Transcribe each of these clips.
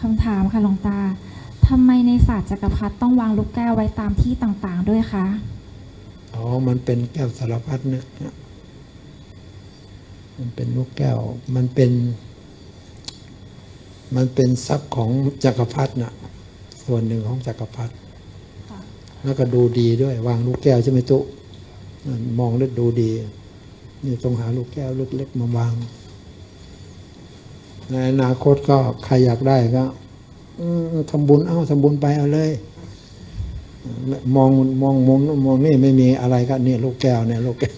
คำถามค่ะหลวงตาทำไมในศาสตร์จักรพรรดิต้องวางลูกแก้วไว้ตามที่ต่างๆ ด้วยคะอ๋อมันเป็นแก้วสารพัดเนี่ยมันเป็นลูกแก้ว มันเป็น มันเป็นทรัพย์ของจักรพรรดิน่ะส่วนหนึ่งของจักรพรรดิแล้วก็ดูดีด้วย วางลูกแก้วใช่ไหมตุมองแล้วดูดี นี่ต้องหาลูกแก้วเล็กๆมาวาง ในอนาคตก็ใครอยากได้ก็อืมทำบุญ เอาทำบุญไปเอาเลย มองมองมองมองนี่ไม่มีอะไรก็เนี่ยลูกแก้วเนี่ยลูกแก้ว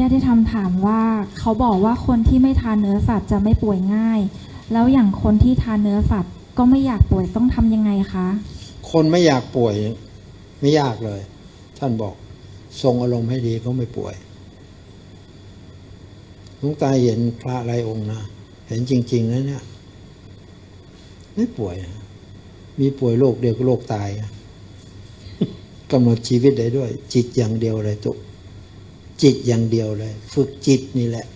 ญาติธรรมถามว่าเขาบอกว่าคนที่ไม่ทานเนื้อสัตว์จะไม่ป่วยง่าย แล้วอย่างคนที่ทานเนื้อสัตว์ก็ไม่อยากป่วยต้องทำยังไงคะ คนไม่อยากป่วย ไม่ยากเลย ท่านบอกทรงอารมณ์ให้ดีก็ไม่ป่วยห ลุงตาเห็นพระหลายองค์นะ เห็นจริง ๆนะเนี่ย ไม่ป่วย มีป่วยโรคเดียวก็โรคตายกำหนดชีวิตได้ด้วย จิตอย่างเดียวเลยตุกจิตอย่างเดียวเลย ฝึกจิตนี่แหละ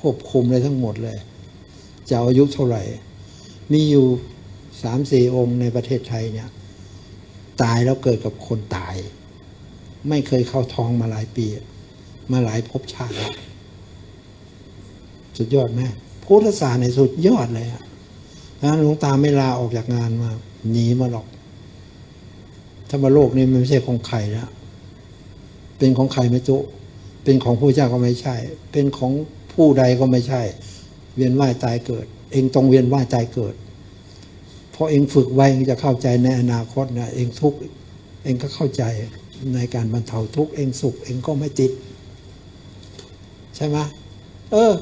ควบคุมเลยทั้งหมดเลย จะอาอายุเท่าไหร่ มีอยู่สามสี่องค์ในประเทศไทยเนี่ย ตายแล้วเกิดกับคนตาย ไม่เคยเข้าท้องมาหลายปี มาหลายภพชาติแล้ว สุดยอดไหมพุทธศาสนาในสุดยอดเลยอะหลวงตาไม่ลาออกจากงานมาหนีมาหรอก ถ้ามาโลกนี้มันไม่ใช่ของใครแล้วเป็นของใครไม่จุเป็นของผู้เจ้าก็ไม่ใช่ เป็นของผู้ใดก็ไม่ใช่ เวียนว่ายตายเกิด เองต้องเวียนว่ายตายเกิด เพราะเองฝึกไว้เองจะเข้าใจในอนาคตนะเองทุกข์เองก็เข้าใจในการบรรเทาทุกข์เองสุข เองก็ไม่ติด ใช่ไหมเออ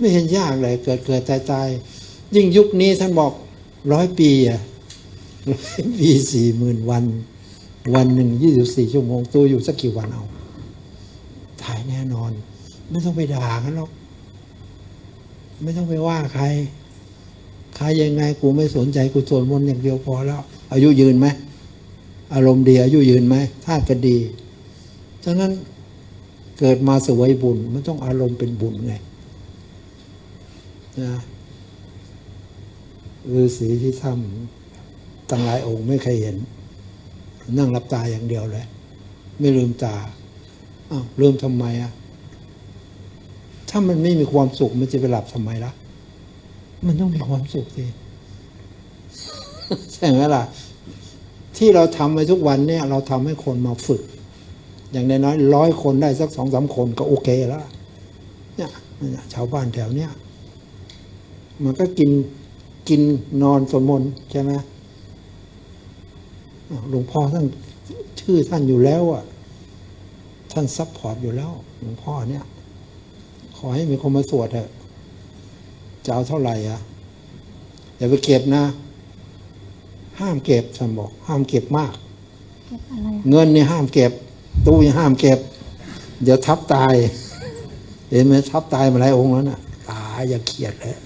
ไม่เห็นยากเลยเกิดเกิดตายตายยิ่งยุคนี้ท่านบอกร้อยปีอะร้อยปีสี่หมื่นวัน วันหนึ่งยี่สิบสี่ชั่วโมงตัวอยู่สักกี่วันเอา ถ่ายแน่นอน ไม่ต้องไปด่ากันหรอก ไม่ต้องไปว่าใคร ใครยังไงกูไม่สนใจกูสวดมนต์อย่างเดียวพอแล้ว อายุยืนไหมอารมณ์ดีอายุยืนไหมท่าตุก็ดี ฉะนั้นเกิดมาสวยบุญมันต้องอารมณ์เป็นบุญไง นะฤาษีที่ถ้ำตั้งหลายองค์ไม่เคยเห็น นั่งรับตาอย่างเดียวเลย ไม่ลืมตาอ้าวลืมทำไมอะถ้ามันไม่มีความสุขมันจะไปหลับทำไมล่ะ มันต้องมีความสุขสิใช่ไหมล่ะ ที่เราทำไปทุกวันเนี่ย เราทำให้คนมาฝึก อย่างน้อยๆร้อยคนได้สักสองสามคนก็โอเคแล้วเนี่ยเนี่ยชาวบ้านแถวเนี้ย มันก็กินกินนอนสวดมนต์ใช่ไหมอ้าวหลวงพ่อท่านชื่อท่านอยู่แล้วอะ ท่านซัพพอร์ตอยู่แล้ว หลวงพ่อเนี่ย ขอให้มีคนมาสวดเถอะจะเอาเท่าไหร่อะอย่าไปเก็บนะ ห้ามเก็บท่านบอก ห้ามเก็บมากเก็บอะไรเงินเนี่ยห้ามเก็บ ตู้ยังห้ามเก็บ เดี๋ยวทับตาย เห็นไหมทับตายมาหลายองค์แล้วนะ่ะ ตายอย่าเขียดเลย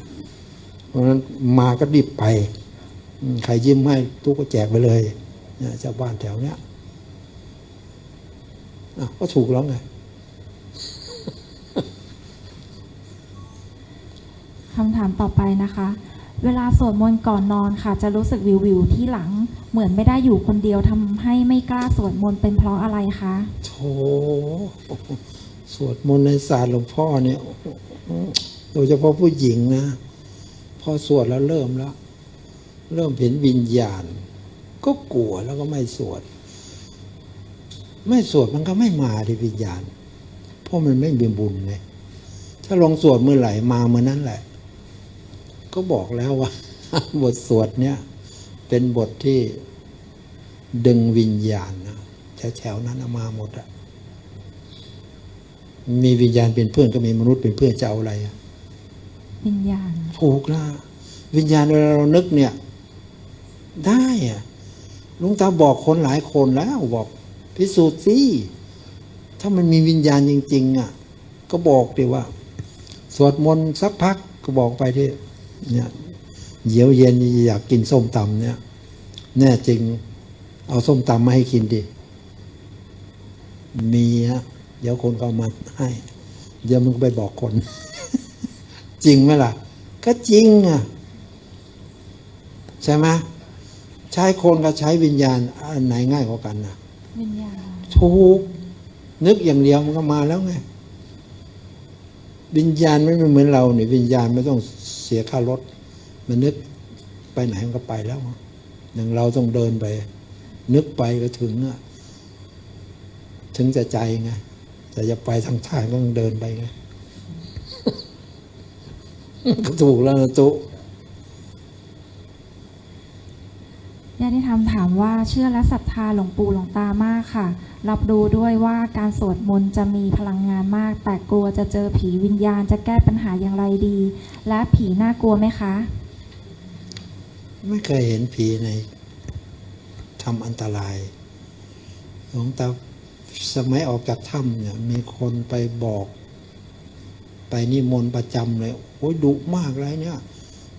เพราะฉะนั้นมาก็รีบไปอืมใครยิ้มให้ตู้ก็แจกไปเลยเนี่ยชาวบ้านแถวเนี้ยอะก็ถูกแล้วไงคำถามต่อไปนะคะ เวลาสวดมนต์ก่อนนอนค่ะ จะรู้สึกวิววิวๆที่หลัง เหมือนไม่ได้อยู่คนเดียวทำให้ไม่กล้าสวดมนต์เป็นเพราะอะไรคะโธสวดมนต์ในศาสตร์หลวงพ่อเนี่ย โดยเฉพาะผู้หญิงนะ พอสวดแล้วเริ่มแล้ว เริ่มเห็นวิญญาณ ก็กลัวแล้วก็ไม่สวด ไม่สวดมันก็ไม่มาที่วิญญาณ เพราะมันไม่มีบุญเลยถ้าลองสวดเมื่อไหร่มาเมื่อนั้นแหละ ก็บอกแล้วว่า บทสวดเนี่ยเป็นบทที่ดึงวิญญาณนะแถวๆนั้นมาหมดอะมีวิญญาณเป็นเพื่อนก็มีมนุษย์เป็นเพื่อนจะเอาอะไรอะ วิญญาณถูกนะวิญญาณเวลาเรานึกเนี่ย ได้อะลุงตาบอกคนหลายคนแล้วบอกพิสูจน์สิถ้ามันมีวิญญาณจริง ๆ อะ ก็บอกดิว่า สวดมนต์สักพักก็บอกไปที่เนี่ยเยวเย็นอยากกินส้มตำเนี่ยแน่จริง เอาส้มตำมาให้กินดิมีฮะเดี๋ยวคนก็เอามาให้ เดี๋ยวมึงไปบอกคน จริงไหมล่ะ ก็จริงอะใช่ไหมใช้คนกับใช้วิญญาณอันไหนง่ายกว่ากันนะวิญญาณถูกนึกอย่างเดียวมันก็มาแล้วไงวิญญาณไม่เหมือนเราเนี่ยวิญญาณไม่ต้องเสียค่ารถ มันนึกไปไหนมันก็ไปแล้วอย่างเราต้องเดินไป นึกไปก็ถึงอะถึงจะใจไงแต่จะไปทางทางก็ต้องเดินไปไงก็ ถูกแล้วนะตุญาติธรรมถามว่าเชื่อและศรัทธาหลวงปู่หลวงตามากค่ะ รับรู้ด้วยว่าการสวดมนต์จะมีพลังงานมาก แต่กลัวจะเจอผีวิญญาณจะแก้ปัญหาอย่างไรดี และผีน่ากลัวไหมคะ ไม่เคยเห็นผีในทำอันตราย หลวงตาสมัยออกจากถ้ำเนี่ยมีคนไปบอก ไปนิมนต์ประจำเลยโอ้ยดุมากเลยเนี่ย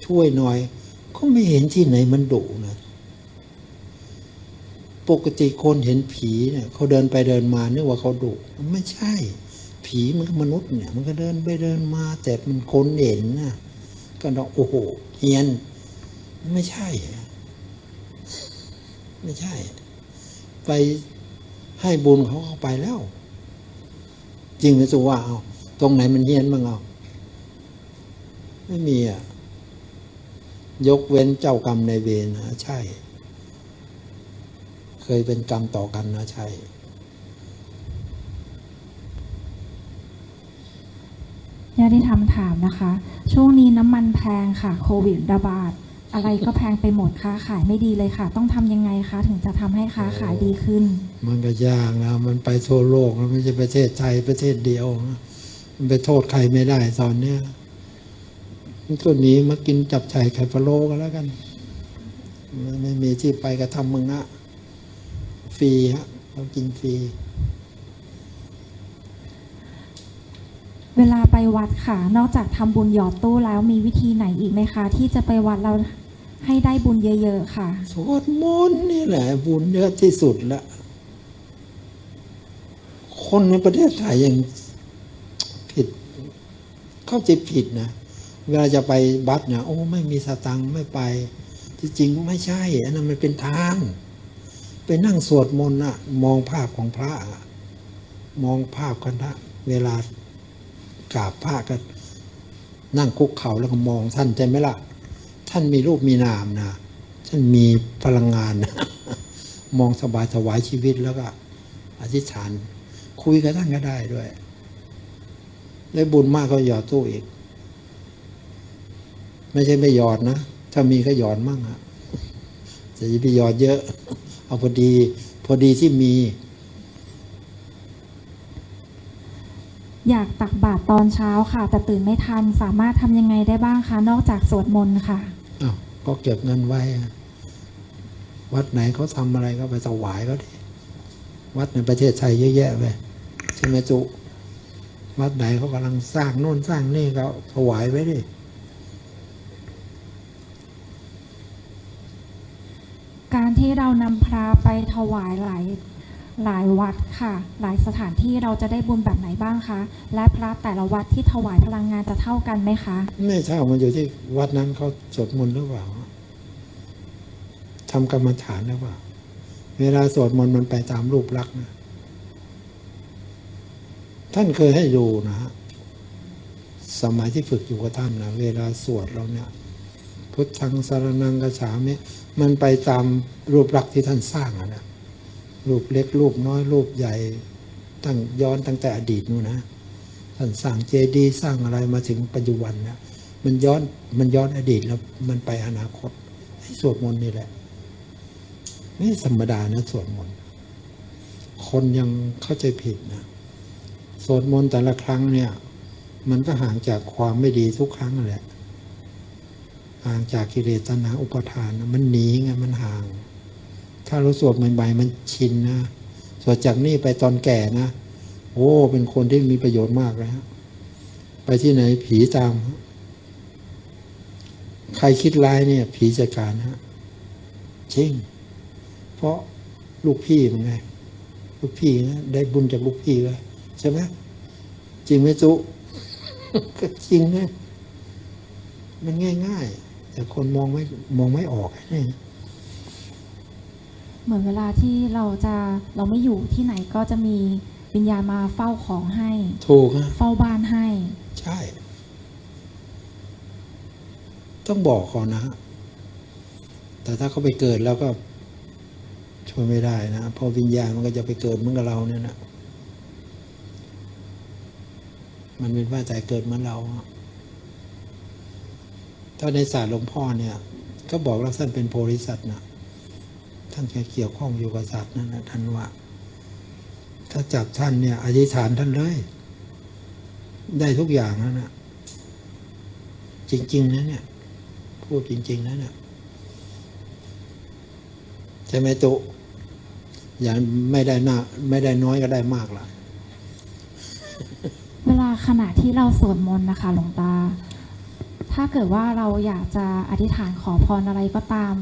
ช่วยหน่อย ก็ไม่เห็นที่ไหนมันดุนะปกติคนเห็นผีเนี่ยเขาเดินไปเดินมานึกว่าเขาดุไม่ใช่ ผีมันก็มนุษย์เนี่ย มันก็เดินไปเดินมา แต่มันคนเห็นนะก็ต้องโอ้โหเฮียน ไม่ใช่ ไม่ใช่ ไปให้บุญเขาเข้าไปแล้ว จริงไหมสุว่าเอา ตรงไหนมันเฮี้ยนบ้างเอาไม่มีอะ ยกเว้นเจ้ากรรมในายเวรนะใช่ เคยเป็นกรรมต่อกันนะใช่ ญาติธรรมถามนะคะ ช่วงนี้น้ำมันแพงค่ะ โควิดระบาด อะไรก็แพงไปหมดค้าขายไม่ดีเลยค่ะ ต้องทำยังไงคะ ถึงจะทำให้ค้าขายดีขึ้น มันก็ยากนะ มันไปทั่วโลกนะไม่ใช่ประเทศไทยประเทศเดียวนะ มันไปโทษใครไม่ได้ตอนเนี้ยมันก็หนีมากินจับไฉ่ไข่พะโล้กันแล้วกันมันไม่มีที่ไปก็ทำมึงอะฟรีฮะเรากินฟรี เวลาไปวัดค่ะ นอกจากทำบุญหยอดตู้แล้วมีวิธีไหนอีกไหมคะ ที่จะไปวัดเราให้ได้บุญเยอะๆค่ะ สวดมนต์นี่แหละ บุญเยอะที่สุดละ คนในประเทศไทยยังผิด เข้าใจผิดนะเวลาจะไปบัตรเนี่ยโอ้ไม่มีสตังค์ไม่ไป ที่จริงไม่ใช่ อันนั้นมันเป็นทาง ไปนั่งสวดมนต์อะมองภาพของพระอะมองภาพกันนะเวลากราบพระกันนั่งคุกเข่าแล้วก็มองท่านใช่ไหมล่ะ ท่านมีรูปมีนามนะท่านมีพลังงานนะมองสบายถวายชีวิตแล้วก็อธิษฐาน คุยกับท่านก็ได้ด้วย ได้บุญมากก็หยอดตู้อีก ไม่ใช่ไม่หยอดนะ ถ้ามีก็หยอดมั่งอะจะอย่าไปหยอดเยอะ เอาพอดี พอดีที่มี อยากตักบาตรตอนเช้าค่ะ แต่ตื่นไม่ทันสามารถทำยังไงได้บ้างคะ นอกจากสวดมนต์ค่ะอ้าวก็เก็บเงินไว้อะวัดไหนเขาทำอะไรก็ไปถวายก็ดีวัดในประเทศไทยเยอะแยะไปใช่ไหมจุ วัดไหนเขากำลังสร้างโน่นสร้างนี่ก็ถวายไว้ดิการที่เรานำพระไปถวายหลายหลายวัดค่ะ หลายสถานที่เราจะได้บุญแบบไหนบ้างคะ และพระแต่ละวัดที่ถวายพลังงานจะเท่ากันไหมคะ ไม่เท่ามันอยู่ที่วัดนั้นเขาสวดมนต์หรือเปล่าทำกรรมฐานหรือเปล่า เวลาสวดมนต์มันไปตามรูปลักษณ์นะ ท่านเคยให้ดูนะฮะสมัยที่ฝึกอยู่กับท่านนะเวลาสวดเราเนี่ย พุทธังสารนังกระฉามิมันไปตามรูปลักษณ์ที่ท่านสร้างนะรูปเล็กรูปน้อยรูปใหญ่ตั้งย้อนตั้งแต่อดีตนู่นนะท่านสร้างเจดีย์สร้างอะไรมาถึงปัจจุบันนะมันย้อนมันย้อนอดีตแล้วมันไปอนาคตให้สวดมนต์นี่แหละไม่ธรรมดานะสวดมนต์คนยังเข้าใจผิดนะ สวดมนต์แต่ละครั้งเนี่ย มันก็ห่างจากความไม่ดีทุกครั้งแหละห่างจากกิเลสตัณหาอุปทานมันหนีไงมันห่าง ถ้าเราสวดใหม่ๆมันชินนะสวดจากนี่ไปตอนแก่นะโอ้เป็นคนที่มีประโยชน์มากเลยฮะไปที่ไหนผีตาม ใครคิดร้ายเนี่ย ผีจัดการฮะจริง เพราะลูกพี่มันไงลูกพี่นะได้บุญจากลูกพี่เลย ใช่ไหมจริงไหมจุก็จริงนะมันง่าย ๆ แต่คนมองไม่มองไม่ออกนี่เหมือนเวลาที่เราจะเราไม่อยู่ที่ไหนก็จะมีวิญญาณมาเฝ้าของให้ ถูกนะเฝ้าบ้านให้ ใช่ ต้องบอกก่อนนะ แต่ถ้าเขาไปเกิดแล้วก็ช่วยไม่ได้นะเพอวิญญาณมันก็จะไปเกิดเหมือนกับเราเนี่ยนะ มันเป็นว่าใจเกิดเมือนเราถ้าในศาสตร์หลวงพ่อเนี่ย ก็บอกแล้วท่านเป็นโพธิสัตว์นะท่านแค่เกี่ยวข้องอยู่กับสัตว์นั่นนะท่านว่า ถ้าจับท่านเนี่ยอธิษฐานท่านเลย ได้ทุกอย่างแล้วนะจริง ๆนะเนี่ย พูดจริง ๆนะเนี่ยใช่ไหมตุอย่างไม่ได้นาไม่ได้น้อยก็ได้มากละ ขณะที่เราสวดมนต์นะคะ หลวงตา ถ้าเกิดว่าเราอยากจะอธิษฐานขอพรอะไรก็ตาม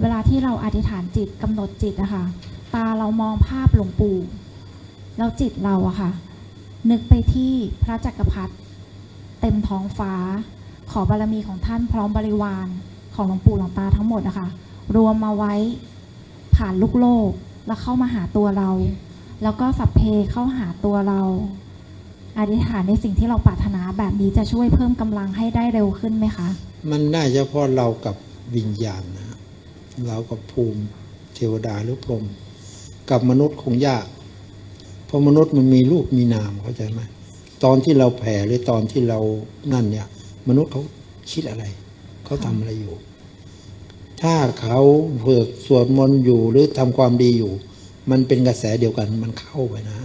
เวลาที่เราอธิษฐานจิตกำหนดจิตนะคะตาเรามองภาพหลวงปู่แล้วจิตเราอะค่ะ นึกไปที่พระจักรพรรดิเต็มท้องฟ้า ขอบารมีของท่านพร้อมบริวารของหลวงปู่หลวงตาทั้งหมดนะคะรวมมาไว้ผ่านลูกโลกแล้วเข้ามาหาตัวเรา แล้วก็สัพเพเข้าหาตัวเรา อธิษฐานในสิ่งที่เราปรารถนาแบบนี้จะช่วยเพิ่มกำลังให้ได้เร็วขึ้นไหมคะ มันได้เฉพาะเรากับวิญญาณนะเรากับภูมิเทวดาหรือพรหมกับมนุษย์คงยาก เพราะมนุษย์มันมีรูปมีนามเข้าใจไหมตอนที่เราแผ่หรือตอนที่เรานั่นเนี่ย มนุษย์เขาคิดอะไรเขาทำอะไรอยู่ ถ้าเขาเบิกสวดมนต์อยู่หรือทำความดีอยู่ มันเป็นกระแสเดียวกันมันเข้าไปนะ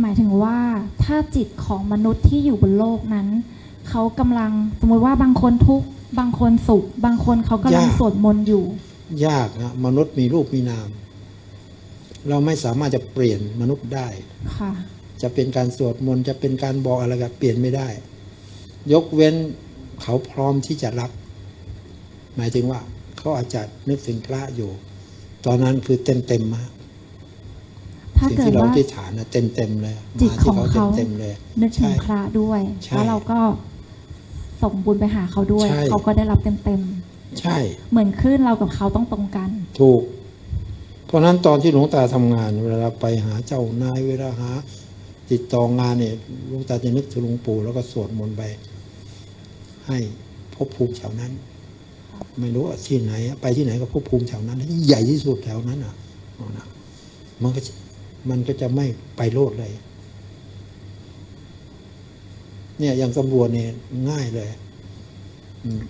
หมายถึงว่าถ้าจิตของมนุษย์ที่อยู่บนโลกนั้นเขากำลังสมมติว่าบางคนทุกข์บางคนสุข บางคนเขากำลังยากสวดมนต์อยู่ ยากนะมนุษย์มีรูปมีนาม เราไม่สามารถจะเปลี่ยนมนุษย์ได้ค่ะจะเป็นการสวดมนต์จะเป็นการบอกอะไรก็เปลี่ยนไม่ได้ ยกเว้นเขาพร้อมที่จะรับ หมายถึงว่าเขาอาจจะนึกถึงพระอยู่ ตอนนั้นคือเต็มเต็มๆมาก ถ้าสิ่งเกิดที่เราว่าที่ฐานนะเต็มเต็มๆเลยจิตมาที่ของเขาเขาเต็มเต็มๆเลยนึกถึงใช่พระด้วยใช่แล้วเราก็ส่งบุญไปหาเขาด้วยใช่เขาก็ได้รับเต็มใช่ๆเหมือนคลื่นเรากับเขาต้องตรงกัน ถูก เพราะฉะนั้นตอนที่หลวงตาทำงาน เวลาไปหาเจ้านายเวลาหา ติดต่องานเนี่ยหลวงตาจะนึกถึงหลวงปู่แล้วก็สวดมนต์ไป ให้ภพภูมิแถวนั้น ไม่รู้ว่าที่ไหน ไปที่ไหนก็ภพภูมิแถวนั้นที่ใหญ่ที่สุดแถวนั้นอะเอานะมันก็จะ มันก็จะไม่ไปโลดเลย เนี่ยอย่างตำรวจเนี่ยง่ายเลยอืม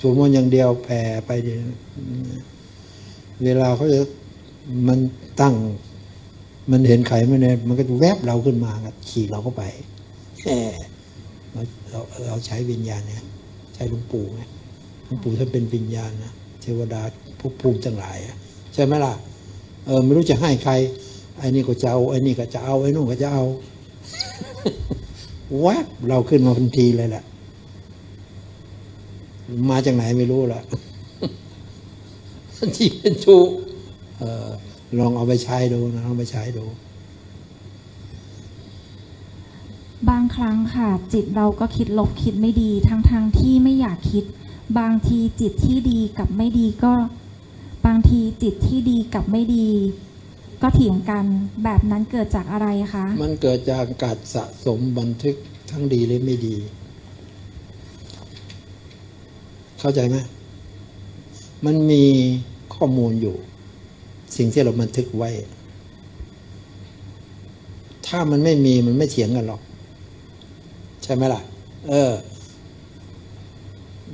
สวดมนต์อย่างเดียวแผ่ไป เวลาเขาจะมันตั้ง มันเห็นไขมันเนี่ยมันก็แวบเราขึ้นมาก็ขี่เราเข้าไปแหมเราเราใช้วิญญาณเนี่ยใช้หลวงปู่ไงหลวงปู่ท่านเป็นวิญญาณนะเทวดาภพภูมิทั้งหลายใช่ไหมล่ะ เออไม่รู้จะให้ใครไอ้นี่ก็จะเอาไอ้นี่ก็จะเอาไอ้นู่นก็จะเอาแวบเราขึ้นมาทันทีเลยแหละมาจากไหนไม่รู้ละที่เป็นถูเออลองเอาไปใช้ดูนะลองไปใช้ดู บางครั้งค่ะ จิตเราก็คิดลบคิดไม่ดีทั้งทางที่ไม่อยากคิด บางทีจิตที่ดีกับไม่ดีก็างทีจิตที่ดีกับไม่ดี ก็เถียงกันแบบนั้นเกิดจากอะไรคะ มันเกิดจากการสะสมบันทึกทั้งดีและไม่ดี เข้าใจไหมมันมีข้อมูลอยู่ สิ่งที่เราบันทึกไว้ ถ้ามันไม่มีมันไม่เถียงกันหรอก ใช่ไหมล่ะ เออ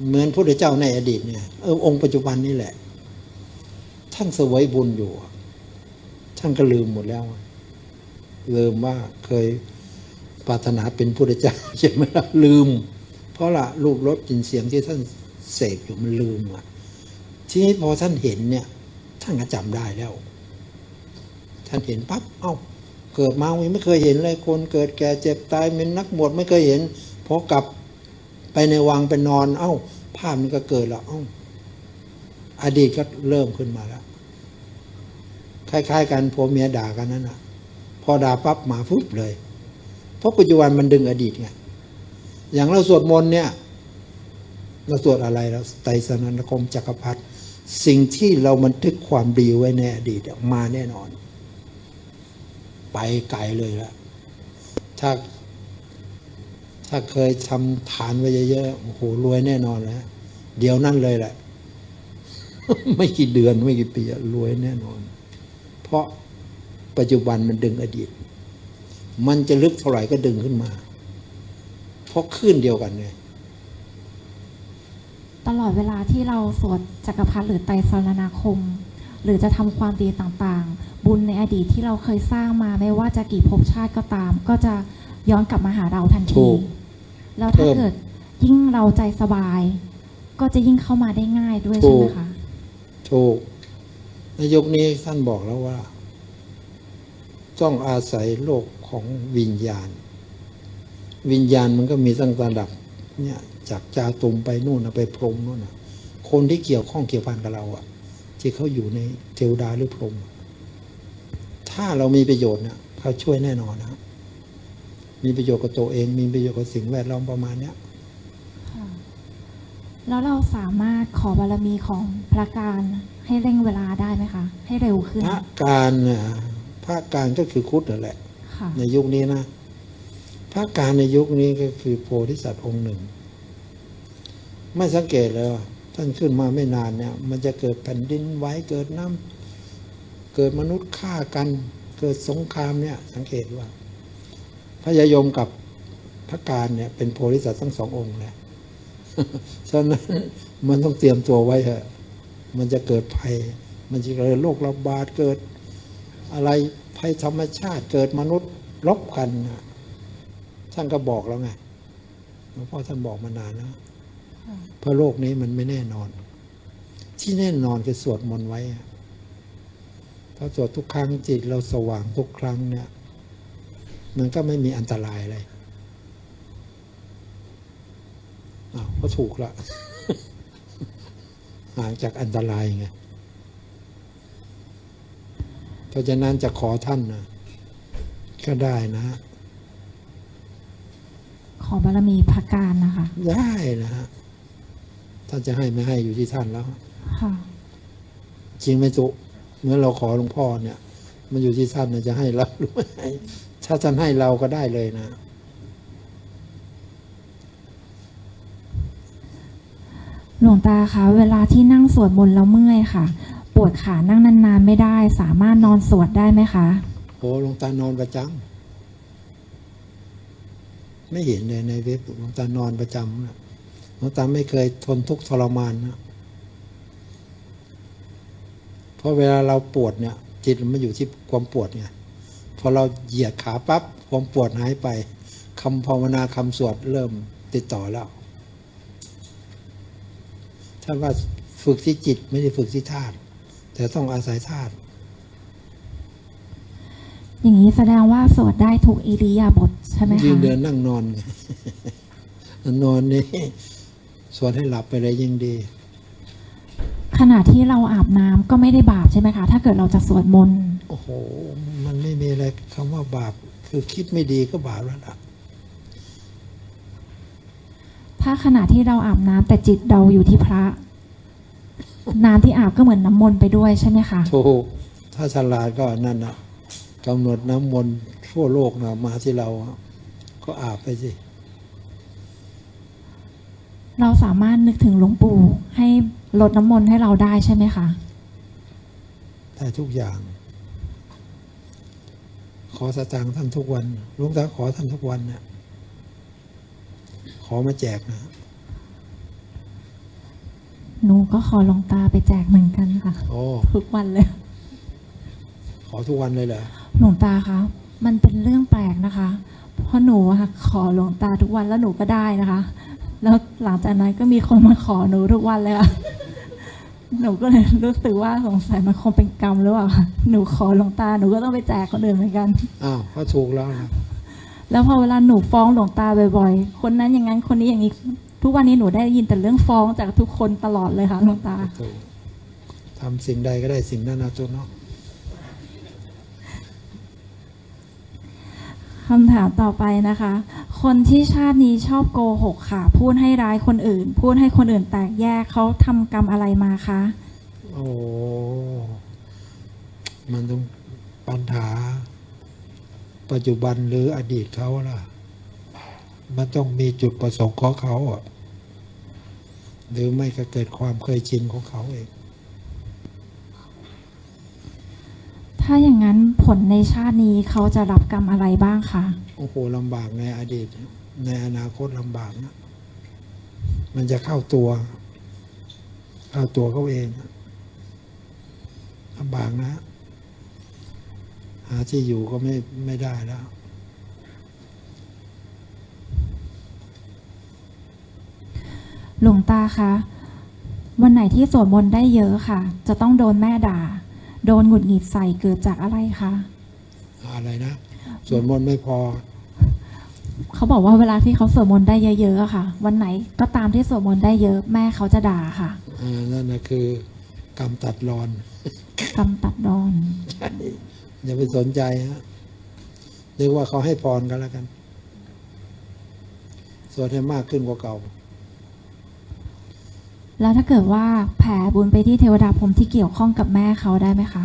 เหมือนพระพุทธเจ้าในอดีตเนี่ยเออองค์ปัจจุบันนี่แหละานเสวยบุญอยู่ท่านก็ลืมหมดแล้วลืมว่าเคยปรารถนาเป็นพุทธเจ้าใช่ไหมล่ะลืม เพราะละรูปรสกลิ่นเสียงที่ท่านเสพอยู่มันลืมอะทีนี้พอท่านเห็นเนี่ย ท่านก็จำได้แล้ว ท่านเห็นปั๊บเอ้าเกิดมายังไม่เคยเห็นเลยคนเกิดแก่เจ็บตายเป็นนักบวชไม่เคยเห็นพอกลับไปในวังไปนอน เอ้า ภาพมันก็เกิดแล้ว เอ้าอดีตก็เริ่มขึ้นมาแล้ว คล้าย ๆ กันผัวเมียด่ากันนั่นนะพอด่าปั๊บมาฟุบเลย เพราะปัจจุบันมันดึงอดีตไงอย่างเราสวดมนต์เนี่ยเราสวดอะไรเราไตรสนานคมจักรพรรดิสิ่งที่เราบันทึกความดีไว้ในอดีตมาแน่นอน ไปไกลเลยละถ้า ถ้าเคยทำฐานไว้เยอะๆโอ้โหรวยแน่นอนแล้วเดี๋ยวนั่นเลยแหละ ไม่กี่เดือนไม่กี่ปีรวยแน่นอน เพราะปัจจุบันมันดึงอดีต มันจะลึกเท่าไหร่ก็ดึงขึ้นมา เพราะคลื่นเดียวกันไงตลอดเวลาที่เราสวดจักรพรรดิหรือไตรสรณาคม หรือจะทำความดีต่างๆ บุญในอดีตที่เราเคยสร้างมาไม่ว่าจะกี่ภพชาติก็ตาม ก็จะย้อนกลับมาหาเราทันถูทีกแล้วถ้าเพิ่มเกิดยิ่งเราใจสบาย ก็จะยิ่งเข้ามาได้ง่ายด้วยใช่ไหมคะถูก ในยุคนี้ท่านบอกแล้วว่า ต้องอาศัยโลกของวิญญาณ วิญญาณมันก็มีตั้งระดับเนี่ยจากจาตุมไปนู่นไปพรมนู่นคนที่เกี่ยวข้องเกี่ยวพันกับเราอะที่เขาอยู่ในเทวดาหรือพรมถ้าเรามีประโยชน์เนี่ยเขาช่วยแน่นอนนะมีประโยชน์กับตัวเอง มีประโยชน์กับสิ่งแวดล้อมประมาณเนี้ยแล้วเราสามารถขอบารมีของพระการ ให้เร่งเวลาได้ไหมคะ ให้เร็วขึ้น พระการเนี่ยพระการก็คือครุฑนั่นแหละ ค่ะ ในยุคนี้นะ พระการในยุคนี้ก็คือโพธิสัตว์องค์หนึ่ง ไม่สังเกตเลยว่าท่านขึ้นมาไม่นานเนี่ย มันจะเกิดแผ่นดินไหวเกิดน้ำเกิดมนุษย์ฆ่ากัน เกิดสงครามเนี่ย สังเกตว่า พระยายมกับพระการเนี่ย เป็นโพธิสัตว์ทั้งสององค์เลยฉะนั้นมันต้องเตรียมตัวไว้เถอะ มันจะเกิดภัย มันจะเกิดโรคระบาดเกิด อะไรภัยธรรมชาติเกิดมนุษย์รบกันท่านก็บอกแล้วไงหลวงพ่อท่านบอกมานานแล้วเพราะโลกนี้มันไม่แน่นอน ที่แน่นอนคือสวดมนต์ไว้พราสวดทุกครั้งจิตเราสว่างทุกครั้งเนี่ย มันก็ไม่มีอันตรายอะไรอ้าวก็ถูกละ ห่างจากอันตรายไงเพราะฉะนั้นจะขอท่านนะก็ได้นะ ขอบารมีพระการนะคะ ได้นะฮะท่านจะให้ไม่ให้อยู่ที่ท่านแล้วค่ะจริงไหมจุเมื่อเราขอหลวงพ่อเนี่ย มันอยู่ที่ท่านนะจะให้เราหรือไม่ให้ถ้าท่านให้เราก็ได้เลยนะ หลวงตาคะเวลาที่นั่งสวดมนต์แล้วเมื่อยค่ะ ปวดขานั่งนานๆไม่ได้ สามารถนอนสวดได้ไหมคะโอ้หลวงตานอนประจำไม่เห็นเลยในเว็บหลวงตานอนประจำนะหลวงตาไม่เคยทนทุกข์ทรมานนะเพราะเวลาเราปวดเนี่ย จิตมันอยู่ที่ความปวดไงพอเราเหยียดขาปั๊บความปวดหายไปคำภาวนาคำสวดเริ่มติดต่อแล้ว ท่านว่าฝึกที่จิตไม่ได้ฝึกที่ธาตุแต่ต้องอาศัยธาตุอย่างนี้แสดงว่าสวดได้ทุกอิริยาบถใช่ไหมยืคะนเดินนั่งนอนไงนอนนี่สวดให้หลับไปเลยยิ่งดี ขณะที่เราอาบน้ำก็ไม่ได้บาปใช่ไหมคะ ถ้าเกิดเราจะสวดมนต์โอ้โห มันไม่มีอะไรคำว่าบาป คือคิดไม่ดีก็บาปแล้วล่ะ ถ้าขณะที่เราอาบน้ำแต่จิตเราอยู่ที่พระ น้ำที่อาบก็เหมือนน้ำมนต์ไปด้วยใช่ไหมคะถูกถ้าฉลาดก็นั่นนะกำหนดน้ำมนต์ทั่วโลกนะมาที่เราอะก็อาบไปสิเราสามารถนึกถึงหลวงปู่ให้ลดน้ำมนต์ให้เราได้ใช่ไหมคะได้ทุกอย่าง ขอสตางค์ท่านทุกวันหลุงตาขอท่านทุกวันเนี่ยข อมาแจกนะหนูก็ขอหลวงตาไปแจกเหมือนกันค่ะ โอ้ทุกวันเลย ขอทุกวันเลยเหรอหลวงตาคะมันเป็นเรื่องแปลกนะคะ เพราะหนูอะค่ะขอหลวงตาทุกวันแล้วหนูก็ได้นะคะ แล้วหลังจากนั้นก็มีคนมาขอหนูทุกวันเลยค่ะหนูก็เลยรู้สึกว่าสงสัยมันคงเป็นกรรมหรือเปล่าคะหนูขอหลวงตาหนูก็ต้องไปแจกคนอื่นเหมือนกันอ้าวก็ถูกแล้วนะ แล้วพอเวลาหนูฟ้องหลวงตาบ่อยๆ คนนั้นอย่างนั้นคนนี้อย่างนี้ ทุกวันนี้หนูได้ยินแต่เรื่องฟ้องจากทุกคนตลอดเลยค่ะหลวงตาถูกทำสิ่งใดก็ได้สิ่งนั้นนะจุนเนาะคำถามต่อไปนะคะ คนที่ชาตินี้ชอบโกหกค่ะ พูดให้ร้ายคนอื่น พูดให้คนอื่นแตกแยกเขาทำกรรมอะไรมาคะ โอ้ มันต้องปัญหา ปัจจุบันหรืออดีตเขาล่ะ มันต้องมีจุดประสงค์ของเขาอะ หรือไม่ก็เกิดความเคยชินของเขาเอง ถ้าอย่างนั้นผลในชาตินี้เขาจะรับกรรมอะไรบ้างคะ โอ้โหลำบากในอดีต ในอนาคตลำบากนะ มันจะเข้าตัว เข้าตัวเขาเองลำบากนะ หาที่อยู่ก็ไม่ไม่ได้แล้วหลวงตาคะวันไหนที่สวดมนต์ได้เยอะค่ะ จะต้องโดนแม่ด่า โดนหงุดหงิดใส่เกิดจากอะไรคะอะไรนะส่วนมนต์ไม่พอ เขาบอกว่าเวลาที่เขาสวดมนต์ได้เยอะๆอะค่ะ วันไหนก็ตามที่สวดมนต์ได้เยอะแม่เขาจะด่าค่ะอ่านั่นนะคือกรรมตัดรอนกรรมตัดดอน อย่าไปสนใจฮะเรียกว่าเขาให้พรกันแล้วกันสวดให้มากขึ้นกว่าเก่า แล้วถ้าเกิดว่าแผ่บุญไปที่เทวดาพรหมที่เกี่ยวข้องกับแม่เขาได้ไหมคะ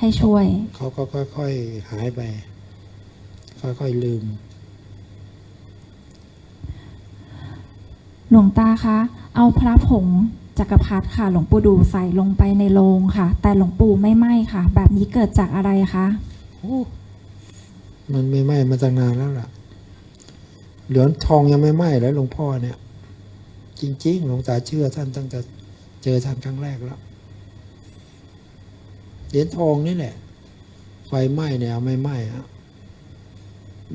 ให้ช่วย เขาก็ค่อยๆหายไป ค่อยๆลืม หลวงตาคะ เอาพระผง จักรพรรดิค่ะ หลวงปู่ดูใส่ลงไปในโลงค่ะ แต่หลวงปู่ไม่ไหม้ค่ะ แบบนี้เกิดจากอะไรคะมันไม่ไหม้มาตั้งนานแล้วล่ะ เหลือทองยังไม่ไหม้แล้วหลวงพ่อเนี่ย จริง ๆ หลวงตาเชื่อท่านตั้งแต่เจอท่านครั้งแรกแล้วเหรียญทองนี่แหละ ไฟไหม้เนี่ยไม่ไหม้ฮะ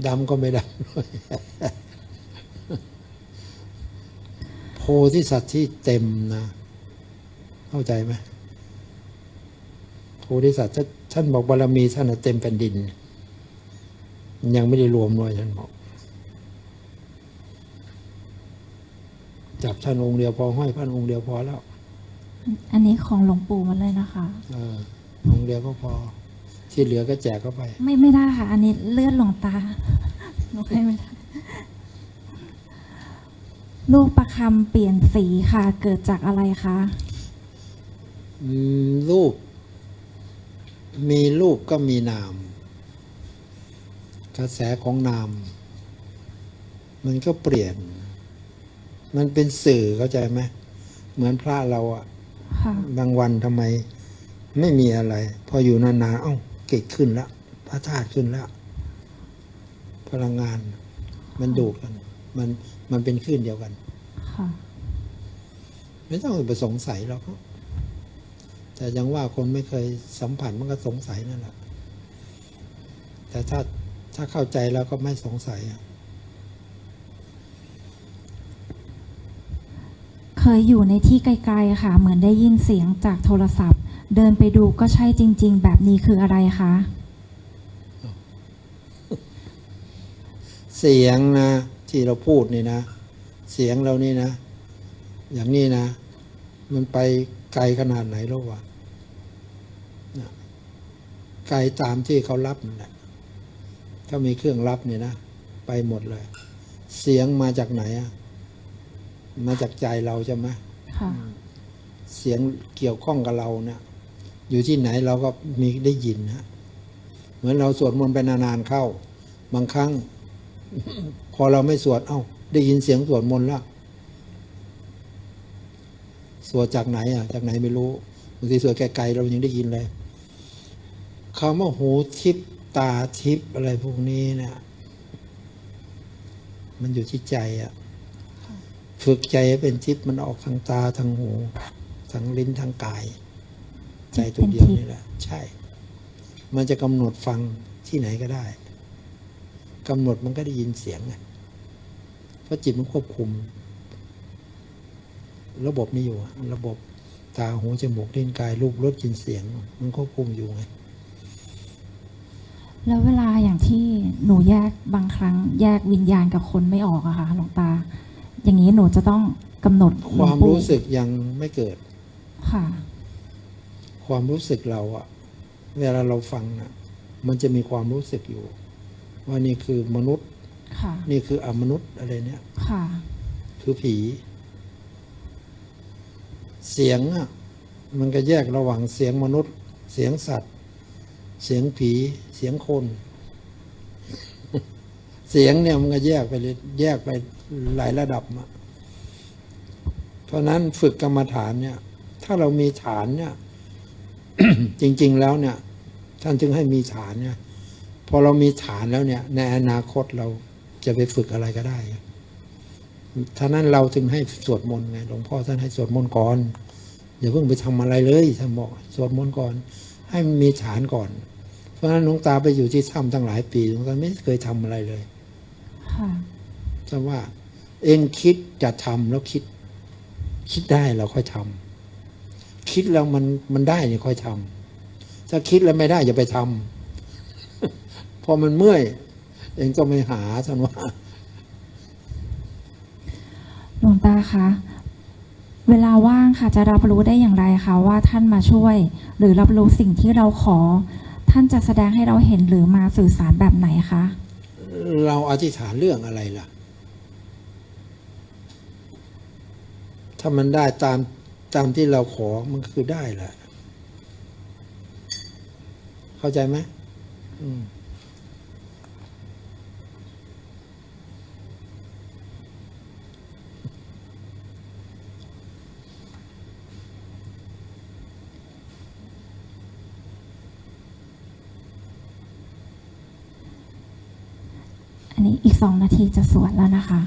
ดำก็ไม่ดำด้วย โพธิสัตว์ที่เต็มนะ เข้าใจไหมโพธิสัตว์ท่านท่านบอกบารมีท่านน่ะเต็มแผ่นดิน ยังไม่ได้รวมเลยท่านบอก จับท่านองค์เดียวพอห้อยท่านองค์เดียวพอแล้ว อันนี้ของหลวงปู่หมันเลยนะคะเออองค์เดียวก็พอ ที่เหลือก็แจกเข้าไป ไม่ไม่ได้ค่ะ อันนี้เลือดหลวงตาหนูให้ไม่ได้ ลูกประคำเปลี่ยนสีค่ะ เกิดจากอะไรคะอืมรูป มีรูปก็มีนาม กระแสของนาม มันก็เปลี่ยน มันเป็นสื่อเข้าใจไหมเหมือนพระเราอะค่ะบางวันทำไม ไม่มีอะไร พออยู่นานๆเอ้าเกิดขึ้นแล้วพระธาตุขึ้นแล้ว พลังงาน มันดูดกัน มัน มันเป็นคลื่นเดียวกัน ค่ะ ไม่ต้องไปสงสัยหรอกแต่ยังว่าคนไม่เคยสัมผัสมันก็สงสัยนั่นแหละแต่ถ้าถ้าเข้าใจแล้วก็ไม่สงสัยอะเคยอยู่ในที่ไกลๆค่ะ เหมือนได้ยินเสียงจากโทรศัพท์ เดินไปดูก็ใช่จริง ๆ แบบนี้คืออะไรคะเสียงนะ ที่เราพูดนี่นะ เสียงเรานี่นะ อย่างนี้นะ มันไปไกลขนาดไหนแล้ววะนะไกลตามที่เขารับนั่นแหละถ้ามีเครื่องรับเนี่ยนะ ไปหมดเลย เสียงมาจากไหนอะมาจากใจเราใช่ไหมค่ะเสียงเกี่ยวข้องกับเราเนี่ยอยู่ที่ไหนเราก็มีได้ยินฮะเหมือนเราสวดมนต์ไปนานๆเข้า บางครั้ง พอเราไม่สวดเอ้า ได้ยินเสียงสวดมนต์แล้วสวดจากไหนอะ จากไหนไม่รู้บางทีสวดไกลๆเรายังได้ยินเลยคำว่าหูทิพตาทิพอะไรพวกนี้เนี่ยมันอยู่ที่ใจอะฝึกใจให้เป็นทิพย์มันออกทางตาทางหูทางลิ้นทางกาย ใจตัวเดียวนี่แหละ ใช่ มันจะกำหนดฟังที่ไหนก็ได้ กำหนดมันก็ได้ยินเสียงไงเพราะจิตมันควบคุม ระบบนี้อยู่อะระบบตาหูจมูกลิ้นกายรูปรสกลินเสียง มันควบคุมอยู่ไงแล้วเวลาอย่างที่หนูแยกบางครั้ง แยกวิญญาณกับคนไม่ออกอะค่ะหลวงตา อย่างนี้หนูจะต้องกำหนดความหลวงปู่รู้สึกยังไม่เกิด ค่ะ ความรู้สึกเราอะเวลาเราฟังอะมันจะมีความรู้สึกอยู่ ว่านี่คือมนุษย์ ค่ะ นี่คืออมนุษย์อะไรเนี่ย ค่ะ คือผี เสียงอะมันก็แยกระหว่างเสียงมนุษย์ เสียงสัตว์ เสียงผี เสียงคน เสียงเนี่ยมันก็แยกไปเลยแยกไปหลายระดับอะเพราะฉะนั้นฝึกกรรมฐานเนี่ย ถ้าเรามีฐานเนี่ย จริง ๆ แล้วเนี่ย ท่านจึงให้มีฐานเนี่ย พอเรามีฐานแล้วเนี่ย ในอนาคตเราจะไปฝึกอะไรก็ได้ท่านั้นเราจึงให้สวดมนต์ไงหลวงพ่อท่านให้สวดมนต์ก่อนอย่าเพิ่งไปทำอะไรเลยท่านบอกสวดมนต์ก่อน ให้มันมีฐานก่อน เพราะฉะนั้นหลวงตาไปอยู่ที่ถ้ำตั้งหลายปีหลวงตาไม่เคยทำอะไรเลยค่ะท่านว่า เองคิดจะทำแล้วคิด คิดได้เราค่อยทำคิดแล้วมันมันได้เนี่ยค่อยทำถ้าคิดแล้วไม่ได้อย่าไปทำ พอมันเมื่อย เองก็ไม่หาท่านว่าหลวงตาคะเวลาว่างค่ะจะรับรู้ได้อย่างไรคะว่าท่านมาช่วย หรือรับรู้สิ่งที่เราขอ ท่านจะแสดงให้เราเห็นหรือมาสื่อสารแบบไหนคะเราอธิษฐานเรื่องอะไรล่ะ ถ้ามันได้ตามตามที่เราขอมันก็คือได้แหละเข้าใจไหมอืม อีกสองนาทีจะสวดแล้วนะคะ